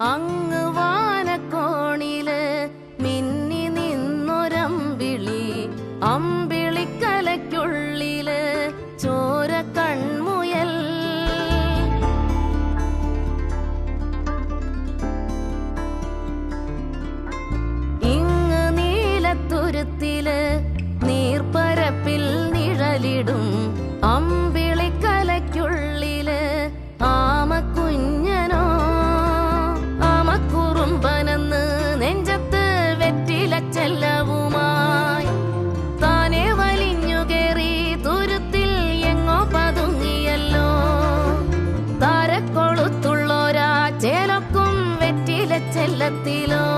അങ്ങ് വാനക്കോണിൽ മിന്നി നിന്നൊരമ്പിളി അമ്പ el dactilo